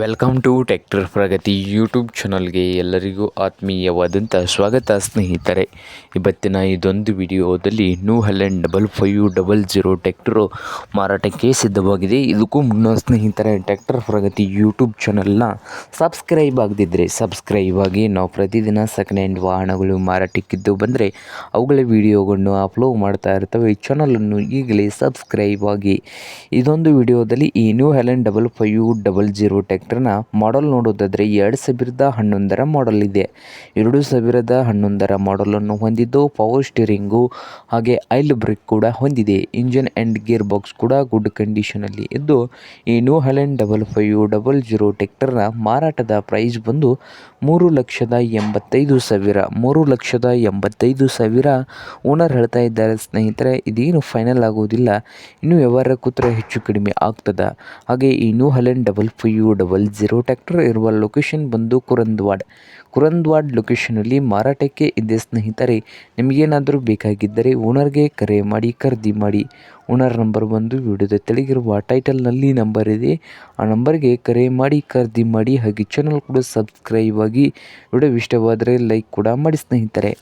Welcome to tractor Pragati YouTube ಚಾನಲ್ಗೆ ಎಲ್ಲರಿಗೂ ಆತ್ಮೀಯವಾದಂಥ ಸ್ವಾಗತ ಸ್ನೇಹಿತರೆ. ಇವತ್ತಿನ ಇದೊಂದು ವಿಡಿಯೋದಲ್ಲಿ New Holland double five double zero tractor ಮಾರಾಟಕ್ಕೆ ಸಿದ್ಧವಾಗಿದೆ. ಇದಕ್ಕೂ ಮುನ್ನ ಸ್ನೇಹಿತರೆ ಟ್ಯಾಕ್ಟರ್ ಪ್ರಗತಿ ಯೂಟ್ಯೂಬ್ ಚಾನಲ್ನ ಸಬ್ಸ್ಕ್ರೈಬ್ ಆಗದಿದ್ದರೆ ಸಬ್ಸ್ಕ್ರೈಬ್ ಆಗಿ ನಾವು ಪ್ರತಿದಿನ ಸೆಕೆಂಡ್ ಹ್ಯಾಂಡ್ ವಾಹನಗಳು ಮಾರಾಟಕ್ಕಿದ್ದು ಬಂದರೆ ಅವುಗಳ ವಿಡಿಯೋಗಳನ್ನು ಅಪ್ಲೋಡ್ ಮಾಡ್ತಾ ಇರ್ತವೆ. ಚಾನಲನ್ನು ಈಗಲೇ ಸಬ್ಸ್ಕ್ರೈಬ್ ಆಗಿ. ಇದೊಂದು ವಿಡಿಯೋದಲ್ಲಿ ಈ New Holland double five double zero ಟ್ಯಾಕ್ಟರ್ನ model ನೋಡೋದಾದರೆ ಎರಡು ಸಾವಿರದ ಹನ್ನೊಂದರ ಮಾಡಲ್ ಇದೆ. ಎರಡು ಸಾವಿರದ ಹನ್ನೊಂದರ ಮಾಡಲನ್ನು ಹೊಂದಿದ್ದು ಪವರ್ ಸ್ಟೀರಿಂಗು ಹಾಗೆ ಐಲ್ ಬ್ರೇಕ್ ಕೂಡ ಹೊಂದಿದೆ. ಇಂಜಿನ್ ಆ್ಯಂಡ್ ಗೇರ್ ಬಾಕ್ಸ್ ಕೂಡ ಗುಡ್ ಕಂಡೀಷನಲ್ಲಿ ಇದ್ದು ಈ New Holland double five double zero ಟ್ಯಾಕ್ಟರ್ನ ಮಾರಾಟದ ಪ್ರೈಸ್ ಬಂದು ಮೂರು ಲಕ್ಷದ ಎಂಬತ್ತೈದು ಸಾವಿರ. ಮೂರು ಲಕ್ಷದ ಎಂಬತ್ತೈದು ಸಾವಿರ ಓನರ್ ಹೇಳ್ತಾ ಇದ್ದಾರೆ ಸ್ನೇಹಿತರೆ, ಇದೇನು ಫೈನಲ್ ಆಗೋದಿಲ್ಲ. ಇನ್ನೂ ವ್ಯವಹಾರ ಕೂತ್ರ ಹೆಚ್ಚು ಕಡಿಮೆ ಆಗ್ತದೆ. ಹಾಗೆ ಈ New Holland double five double zero tractor ಇರುವ ಲೊಕೇಶನ್ ಬಂದು ಕುರಂದ್ವಾಡ್. ಕುರಂದ್ವಾಡ್ ಲೊಕೇಶನಲ್ಲಿ ಮಾರಾಟಕ್ಕೆ ಇದೆ ಸ್ನೇಹಿತರೆ, ನಿಮಗೇನಾದರೂ ಬೇಕಾಗಿದ್ದರೆ ಓನರ್ಗೆ ಕರೆ ಮಾಡಿ, ಖರೀದಿ ಮಾಡಿ. ಓನರ್ ನಂಬರ್ ಬಂದು ವಿಡಿಯೋದ ತೆಳಗಿರುವ ಟೈಟಲ್ನಲ್ಲಿ ನಂಬರ್ ಇದೆ. ಆ ನಂಬರ್ಗೆ ಕರೆ ಮಾಡಿ, ಖರೀದಿ ಮಾಡಿ ಹಾಗೆ ಚಾನಲ್ ಕೂಡ ಸಬ್ಸ್ಕ್ರೈಬ್ ಆಗಿ ವಿಡಿಯೋ ಇಷ್ಟವಾದರೆ ಲೈಕ್ ಕೂಡ ಮಾಡಿ ಸ್ನೇಹಿತರೆ.